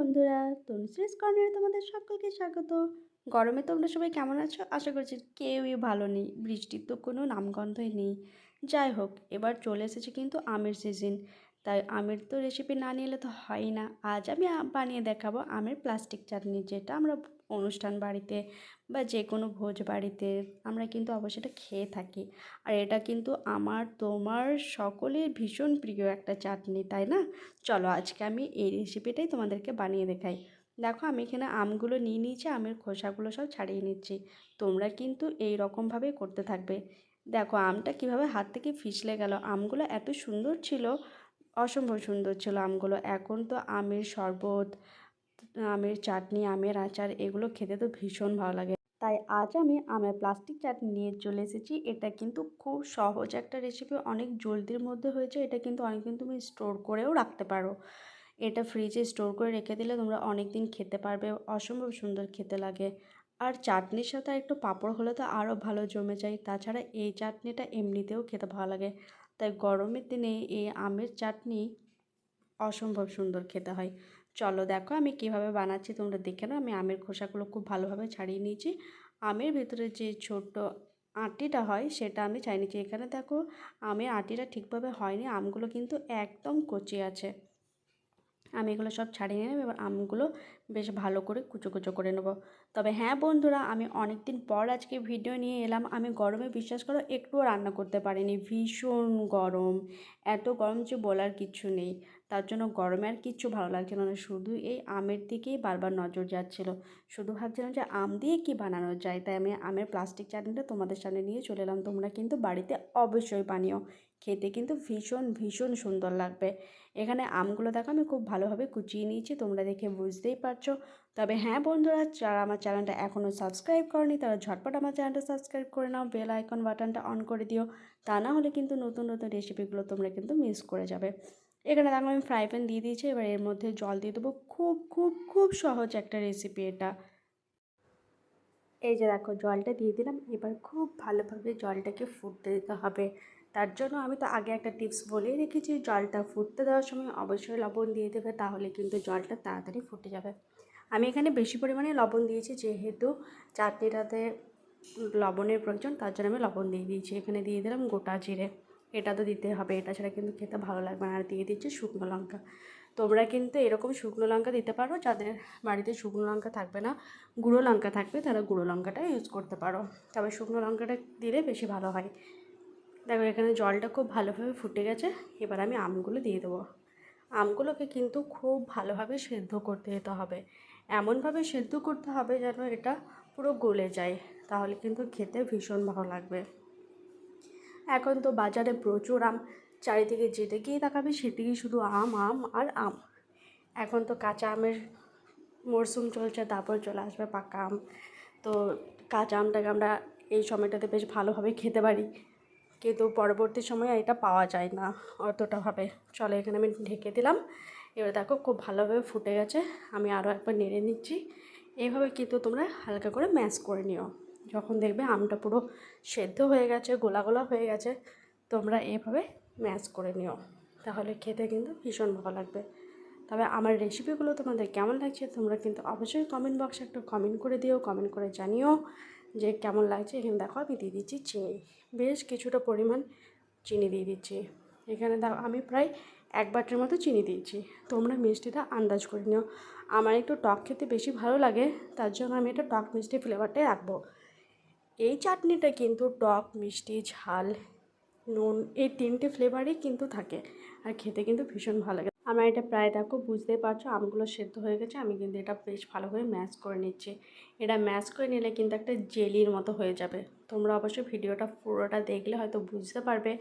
বন্ধুরা তনুশ্রীস কর্নারে তোমাদের সকলকে স্বাগত। গরমে তোমরা সবাই কেমন আছো? আশা করছি কেউই ভালো নেই, বৃষ্টির তো কোনো নামগন্ধই নেই। যাই হোক, এবার চলে এসেছে কিন্তু আমের সিজন তাই আমের তো রেসিপি না নিলে তো হয় না। আজ আমি বানিয়ে দেখাবো আমের প্লাস্টিক চাটনি, যেটা আমরা অনুষ্ঠান বাড়িতে বা যে কোনো ভোজ বাড়িতে আমরা কিন্তু অবশ্যই এটা খেয়ে থাকি। আর এটা কিন্তু আমার, তোমার সকলের ভীষণ প্রিয় একটা চাটনি, তাই না? চলো আজকে আমি এই রেসিপিটাই তোমাদেরকে বানিয়ে দেখাই। দেখো আমি এখানে আমগুলো নিয়ে নিয়েছি, আমের খোসাগুলো সব ছাড়িয়ে নিচ্ছি। তোমরা কিন্তু এই রকমভাবেই করতে থাকবে। দেখো আমটা কীভাবে হাত থেকে ফিসলে গেল, আমগুলো এত সুন্দর ছিল অসম্ভব সুন্দর ছিল আমগুলো। এখন তো আমের শরবত, আমের চাটনি, আমের আচার এগুলো খেতে তো ভীষণ ভালো লাগে। তাই আজ আমি আমের প্লাস্টিক চাটনি নিয়ে চলে এসেছি। এটা কিন্তু খুব সহজ একটা রেসিপি অনেক জলদির মধ্যে হয়েছে। এটা কিন্তু অনেকদিন তুমি স্টোর করেও রাখতে পারো। এটা ফ্রিজে স্টোর করে রেখে দিলে তোমরা অনেক দিন খেতে পারবে, অসম্ভব সুন্দর খেতে লাগে। আর চাটনির সাথে একটু পাঁপড় হলে তো আরও ভালো জমে যায়। তাছাড়া এই চাটনিটা এমনিতেও খেতে ভালো লাগে। তাই গরমের দিনে এই আমের চাটনি অসম্ভব সুন্দর খেতে হয়। চলো দেখো আমি কীভাবে বানাচ্ছি, তোমরা দেখে নাও। আমি আমের খোসাগুলো খুব ভালোভাবে ছাড়িয়ে নিয়েছি। আমের ভেতরে যে ছোট্ট আটিটা হয়, সেটা আমি ছাড়িয়ে নিয়েছি। এখানে দেখো, আমের আটিটা ঠিকভাবে হয়নি। আমগুলো কিন্তু একদম কচি আছে। আমি এগুলো সব ছাড়িয়ে নেব, এবার আমগুলো বেশ ভালো করে কুচো কুচো করে নেব। তবে হ্যাঁ বন্ধুরা, আমি অনেক দিন পর আজকে ভিডিও নিয়ে এলাম, আমি গরমে বিশ্বাস করো একটুও রান্না করতে পারিনি। ভীষণ গরম, এত গরম যে বলার কিছু নেই। তার জন্য গরমে আর কিচ্ছু ভালো লাগছিল না, শুধু এই আমের দিকেই বারবার নজর যাচ্ছিল। শুধু ভাবছিলাম যে আম দিয়ে কি বানানো যায়, তাই আমি আমের প্লাস্টিক চাটনিটা তোমাদের সামনে নিয়ে চলে এলাম। তোমরা কিন্তু বাড়িতে অবশ্যই বানিও। খেতে কিন্তু ভীষণ ভীষণ সুন্দর লাগবে। এখানে আমগুলো দেখো আমি খুব ভালোভাবে কুচিয়ে নিয়েছি, তোমরা দেখে বুঝতেই পারছ। তবে হ্যাঁ বন্ধুরা, যারা আমার চ্যানেলটা এখনও সাবস্ক্রাইব করেনি, তারা ঝটপট আমার চ্যানেলটা সাবস্ক্রাইব করে নাও, বেল আইকন বাটনটা অন করে দিও। তা না হলে কিন্তু নতুন নতুন রেসিপিগুলো তোমরা কিন্তু মিস করে যাবে। এখানে দেখো আমি ফ্রাই প্যান দিয়ে দিয়েছি, এবার এর মধ্যে জল দিয়ে দেবো। খুব খুব খুব সহজ একটা রেসিপি এটা। এই যে দেখো জলটা দিয়ে দিলাম, এবার খুব ভালোভাবে জলটাকে ফুটতে দিতে হবে। তার জন্য আমি তো আগে একটা টিপস বলেই রেখেছি, জলটা ফুটতে দেওয়ার সময় অবশ্যই লবণ দিয়ে দেবে, তাহলে কিন্তু জলটা তাড়াতাড়ি ফুটে যাবে। আমি এখানে বেশি পরিমাণে লবণ দিয়েছি, যেহেতু চাটনিটাতে লবণের প্রয়োজন, তার জন্য আমি লবণ দিয়ে দিয়েছি। এখানে দিয়ে দিলাম গোটা জিরে, এটা তো দিতে হবে, এটা ছাড়া কিন্তু খেতে ভালো লাগবে না। আর দিয়ে দিচ্ছি শুকনো লঙ্কা। তোমরা কিন্তু এরকম শুকনো লঙ্কা দিতে পারো, যাদের বাড়িতে শুকনো লঙ্কা থাকবে না, গুঁড়ো লঙ্কা থাকবে, তারা গুঁড়ো লঙ্কাটা ইউজ করতে পারো। তবে শুকনো লঙ্কাটা দিলে বেশি ভালো হয়। দেখো, এখানে জলটা খুব ভালোভাবে ফুটে গেছে। এবার আমি আমগুলো দিয়ে দেবো। আমগুলোকে কিন্তু খুব ভালোভাবে সেদ্ধ করতে যেতে হবে। এমনভাবে সেদ্ধ করতে হবে যেন এটা পুরো গলে যায়, তাহলে কিন্তু খেতে ভীষণ ভালো লাগবে। এখন তো বাজারে প্রচুর আম, চারিদিকে যেদিকেই তাকাবে সেদিকেই শুধু আম আম আর আম। এখন তো কাঁচা আমের মরশুম চলছে, তারপর চলে আসবে পাকা আম। তো কাঁচা আমটাকে আমরা এই সময়টাতে বেশ ভালোভাবে খেতে পারি। কিন্তু পরবর্তী সময়ে এটা পাওয়া যায় না অতটাভাবে। চলো এখানে আমি ঢেকে দিলাম। এবার দেখো খুব ভালোভাবে ফুটে গেছে। আমি আরও একবার নেড়ে নিচ্ছি। এইভাবে কিন্তু তোমরা হালকা করে ম্যাশ করে নিও। যখন দেখবে আমটা পুরো সেদ্ধ হয়ে গেছে, গোলা গোলা হয়ে গেছে, তোমরা এভাবে ম্যাশ করে নিও। তাহলে খেতে কিন্তু ভীষণ ভালো লাগবে। তবে আমার রেসিপিগুলো তোমাদের কেমন লাগছে তোমরা কিন্তু অবশ্যই কমেন্ট বক্সে একটা কমেন্ট করে দিও কমেন্ট করে জানিও। যে কেমন লাগছে, এখানে দেখো আমি দিয়ে দিচ্ছি চিনি। বেশ কিছুটা পরিমাণ চিনি দিয়ে দিচ্ছি। এখানে দেখো আমি প্রায় এক বাটির মতো চিনি দিয়েছি। তোমরা মিষ্টিটা আন্দাজ করে নিও। আমার একটু টক খেতে বেশি ভালো লাগে, তার জন্য আমি এটা টক মিষ্টি ফ্লেভারটাই রাখব। এই চাটনিটা কিন্তু টক, মিষ্টি, ঝাল, নুন, এই তিনটে ফ্লেভারই কিন্তু থাকে। আর খেতে কিন্তু ভীষণ ভালো লাগে। আমার এটা প্রায় দেখো, বুঝতেই পারছ, আমগুলো সেদ্ধ হয়ে গেছে, আমি কিন্তু এটা বেশ ভালো করে ম্যাশ করে নিচ্ছি। এটা ম্যাশ করে নিলে কিন্তু একটা জেলির মতো হয়ে যাবে। তোমরা অবশ্যই ভিডিওটা পুরোটা দেখলে হয়তো বুঝতে পারবে,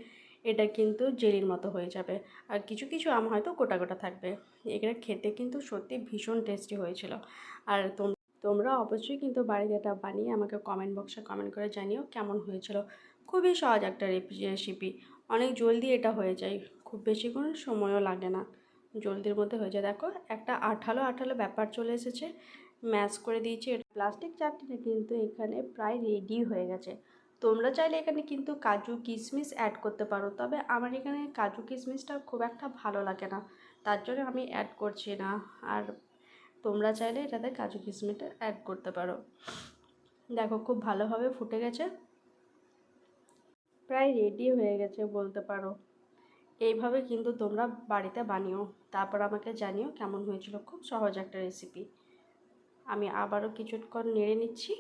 এটা কিন্তু জেলির মতো হয়ে যাবে। আর কিছু কিছু আম হয়তো গোটা গোটা থাকবে। এটা খেতে কিন্তু সত্যি ভীষণ টেস্টি হয়েছিল। আর তোম তোমরা অবশ্যই কিন্তু বাড়িতে এটা বানিয়ে আমাকে কমেন্ট বক্সে কমেন্ট করে জানিও কেমন হয়েছিল। খুবই সহজ একটা রেসিপি অনেক জলদি এটা হয়ে যায়। খুব বেশি কোনো সময়ও লাগে না। জলদির মধ্যে হয়ে যায়। দেখো, একটা আঠালো আঠালো ব্যাপার চলে এসেছে। ম্যাশ করে দিয়েছি প্লাস্টিক চাটনিটা কিন্তু এখানে প্রায় রেডি হয়ে গেছে। তোমরা চাইলে এখানে কিন্তু কাজু কিশমিশ অ্যাড করতে পারো। তবে আমার এখানে কাজু কিশমিশটা খুব একটা ভালো লাগে না। তার জন্য আমি অ্যাড করছি না। আর তোমরা চাইলে এটাতে কাজু কিশমিশটা অ্যাড করতে পারো। দেখো, খুব ভালোভাবে ফুটে গেছে। প্রায় রেডি হয়ে গেছে বলতে পারো। এইভাবে কিন্তু তোমরা বাড়িতে বানিও। তারপর আমাকে জানিও কেমন হয়েছিল। খুব সহজ একটা রেসিপি আমি আবারও কিছুক্ষণ নেড়ে নিচ্ছি।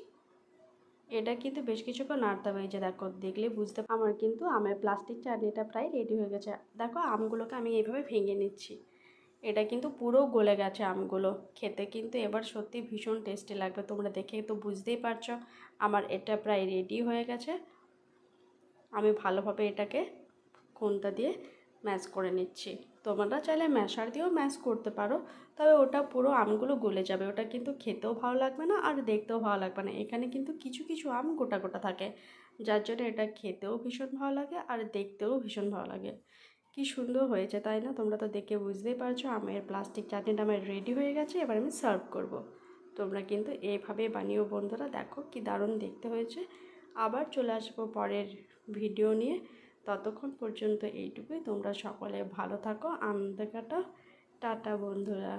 এটা কিন্তু বেশ কিছুক্ষণ নাড়তে হবে। যে দেখো, দেখলে বুঝতে আমার কিন্তু আমের প্লাস্টিক চাটনিটা প্রায় রেডি হয়ে গেছে। দেখো, আমগুলোকে আমি এইভাবে ভেঙে নিচ্ছি। এটা কিন্তু পুরো গলে গেছে আমগুলো। খেতে কিন্তু এবার সত্যি ভীষণ টেস্টি লাগবে। তোমরা দেখে তো বুঝতেই পারছ। আমার এটা প্রায় রেডি হয়ে গেছে। আমি ভালোভাবে এটাকে কোনটা দিয়ে ম্যাশ করে নিচ্ছি। তোমরা চাইলে ম্যাশার দিয়েও ম্যাশ করতে পারো, তবে ওটা পুরো আমগুলো গলে যাবে। ওটা কিন্তু খেতেও ভালো লাগবে না আর দেখতেও ভালো লাগবে না। এখানে কিন্তু কিছু কিছু আম গোটা গোটা থাকে। যার জন্য এটা খেতেও ভীষণ ভালো লাগে আর দেখতেও ভীষণ ভালো লাগে। কি সুন্দর হয়েছে, তাই না? তোমরা তো দেখে বুঝতেই পারছ, আমের প্লাস্টিক চাটনিটা আমার রেডি হয়ে গেছে। এবার আমি সার্ভ করব। তোমরা কিন্তু এইভাবে বানিয়েও বন্ধুরা। দেখো কি দারুণ দেখতে হয়েছে। আবার চলে আসব পরের ভিডিও নিয়ে। ততক্ষণ পর্যন্ত এইটুকুই। তোমরা সকলে ভালো থাকো। আনন্দ কাটা টাটা বন্ধুরা।